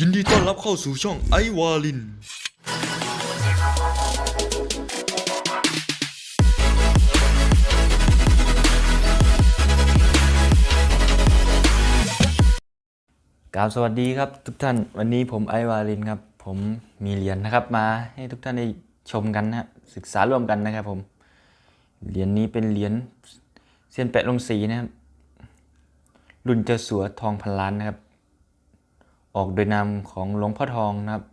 ยินดีต้อนรับเข้าสู่ช่องไอวาลิน กราบสวัสดีครับทุกท่านวันนี้ผมไอวาลินครับ ผมมีเหรียญนะครับมาให้ทุกท่านได้ชมกันนะศึกษาร่วมกันนะครับผมเหรียญนี้เป็นเหรียญเซียนแปะลงสีนะครับ รุ่นเจ้าสัวทองพันล้านนะครับ ออกโดยนามของหลวงพ่อทองนะครับ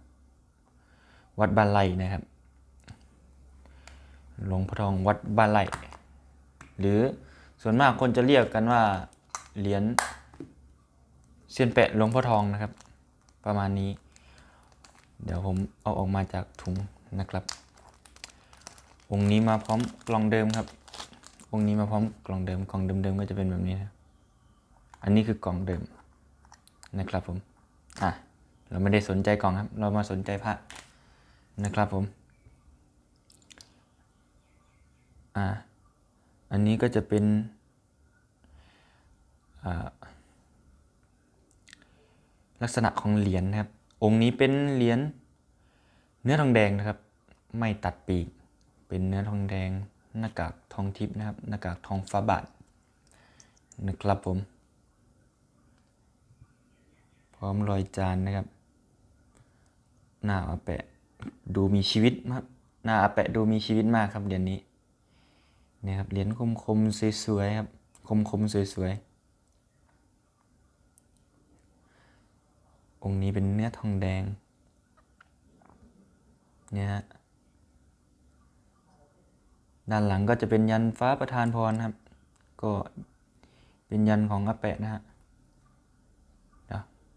วัดบ้านไรนะครับ หลวงพ่อทองวัดบ้านไรหรือส่วนมากคนจะเรียกกันว่าเหรียญเซียนแปะหลวงพ่อทองนะครับ ประมาณนี้ เดี๋ยวผมเอาออกมาจากถุงนะครับองค์นี้มาพร้อมกล่องเดิมครับองค์นี้มาพร้อมกล่องเดิมกล่องเดิมๆก็จะเป็นแบบนี้นะอันนี้คือกล่องเดิมนะครับผม อะเราไม่ได้สนใจกล่องครับ เรามาสนใจพระนะครับผม อ่า อันนี้ก็จะเป็นลักษณะของเหรียญนะครับ องค์นี้เป็นเหรียญเนื้อทองแดงนะครับ ไม่ตัดปีก เป็นเนื้อทองแดง หน้ากากทองทิพย์นะครับ หน้ากากทองฟ้าบาทนะครับผม ร้อมรอยจานนะครับ หน้าอาแปะดูมีชีวิตครับหน้าอาแปะดูมีชีวิตมากครับเหรียญนี้นี่ครับเหรียญคมๆสวยๆครับคมๆสวยๆองค์นี้เป็นเนื้อทองแดงเนี่ยฮะด้านหลังก็จะเป็นยันฟ้าประธานพรครับ ก็เป็นยันของอาแปะนะฮะ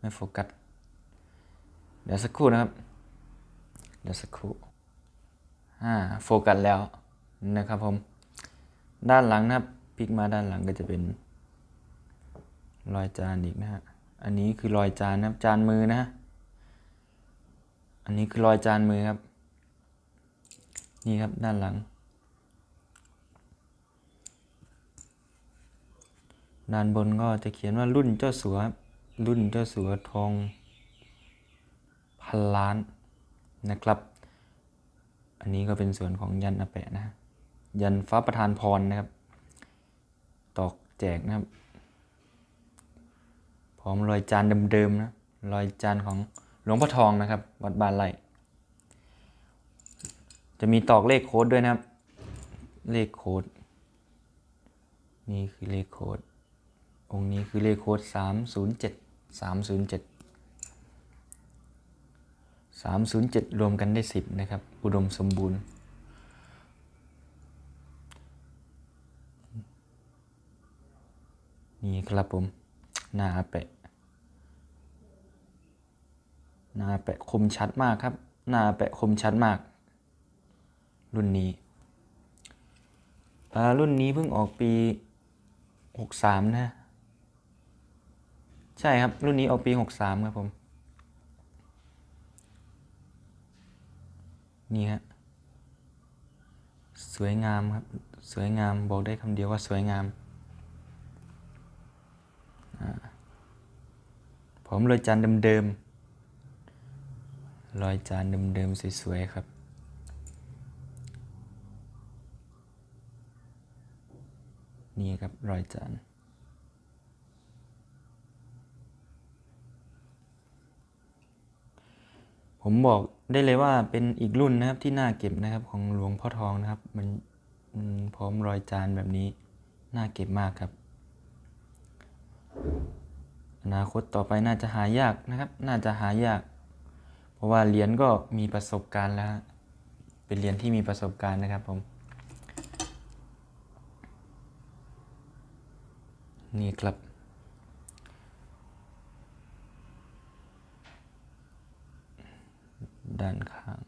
ไม่โฟกัส เดี๋ยวสักครู่นะครับ เดี๋ยวสักครู่อ่าโฟกัสแล้วนะครับผม ด้านหลังนะครับพลิกมาด้านหลังก็จะเป็น รอยจานอีกนะฮะ อันนี้คือรอยจานนะครับจานมือนะฮะ อันนี้คือรอยจานมือครับ นี่ครับด้านหลัง ด้านบนก็จะเขียนว่ารุ่นเจ้าสัวครับ รุ่นเจ้าสัวทองพันล้านนะครับ อันนี้ก็เป็นส่วนของยันอาแปะนะ ยันฟ้าประธานพรนะครับ ตอกแจกนะครับ พร้อมรอยจานเดิมๆนะ รอยจานของหลวงพ่อทองนะครับ วัดบานไร่จะมีตอกเลขโค้ดด้วยนะครับ เลขโค้ด นี่คือเลขโค้ด องค์นี้คือเลขโค้ดสามศูนย์เจ็ด สามศูนย์เจ็ดสามศูนย์เจ็ดรวมกันได้สิบนะครับ อุดมสมบูรณ์ นี่ครับผม หน้าแปะ หน้าแปะคมชัดมากครับ หน้าแปะคมชัดมาก รุ่นนี้ รุ่นนี้เพิ่งออกปี 63 นะ ใช่ครับ รุ่นนี้ออกปี 63 ครับผม นี่ฮะ สวยงามครับ สวยงาม บอกได้คำเดียวว่าสวยงาม ผมรอยจานเดิมๆรอยจานเดิมๆสวยๆครับนี่ครับรอยจาน ผมบอกได้เลยว่าเป็นอีกรุ่นนะครับที่น่าเก็บนะครับของหลวงพ่อทองนะครับ มันพร้อมรอยจานแบบนี้ น่าเก็บมากครับ อนาคตต่อไปน่าจะหายากนะครับ น่าจะหายาก เพราะว่าเหรียญก็มีประสบการณ์แล้วเป็นเหรียญที่มีประสบการณ์นะครับผมนี่ครับ ด้านข้าง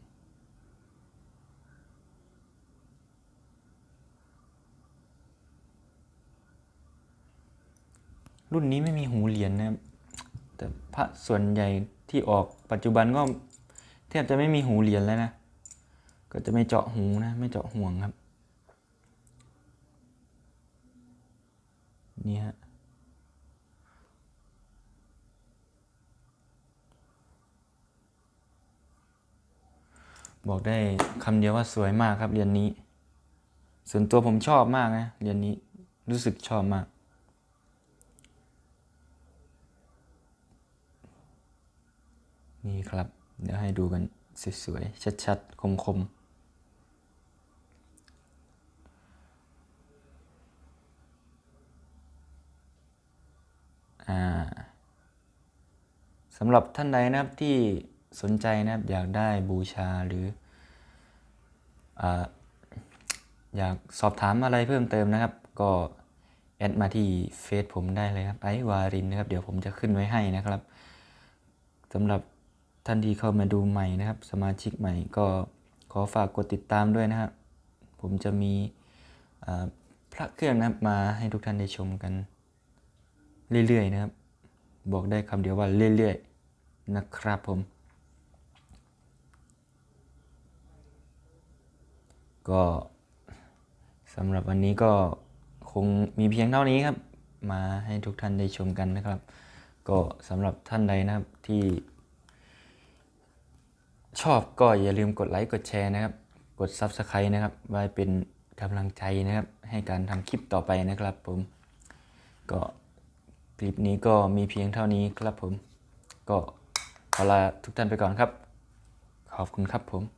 รุ่นนี้ไม่มีหูเหรียญนะครับ แต่พระส่วนใหญ่ที่ออกปัจจุบันก็แทบจะไม่มีหูเหรียญแล้วนะ ก็จะไม่เจาะหูนะ ไม่เจาะห่วงครับ นี่ฮะ บอกได้คำเดียวว่าสวยมากครับเรียนนี้ ส่วนตัวผมชอบมากนะเรียนนี้รู้สึกชอบมาก นี่ครับ เดี๋ยวให้ดูกันสวยๆชัดๆคมๆสำหรับท่านใดนะครับที่ สนใจนะครับ อยากได้บูชาหรือออยากสอบถามอะไรเพิ่มเติมนะครับ ก็แอดมาที่เฟซผมได้เลยครับไอวารินนะครับ เดี๋ยวผมจะขึ้นไว้ให้นะครับสำหรับท่านที่เข้ามาดูใหม่นะครับ สมาชิกใหม่ก็ขอฝากกดติดตามด้วยนะครับ ผมจะมีพระเครื่องนะครับมาให้ทุกท่านได้ชมกัน เรื่อยๆนะครับ บอกได้คำเดียวว่าเรื่อยๆนะครับผม ก็สำหรับวันนี้ก็คงมีเพียงเท่านี้ครับ มาให้ทุกท่านได้ชมกันนะครับ ก็สำหรับท่านใดนะครับที่ ชอบก็อย่าลืมกดไลค์กดแชร์นะครับ กด Subscribe นะครับไว้เป็นกำลังใจนะครับ ให้การทำคลิปต่อไปนะครับผมก็คลิปนี้ก็มีเพียงเท่านี้ครับผม ก็ขอลาทุกท่านไปก่อนครับ ขอบคุณครับผม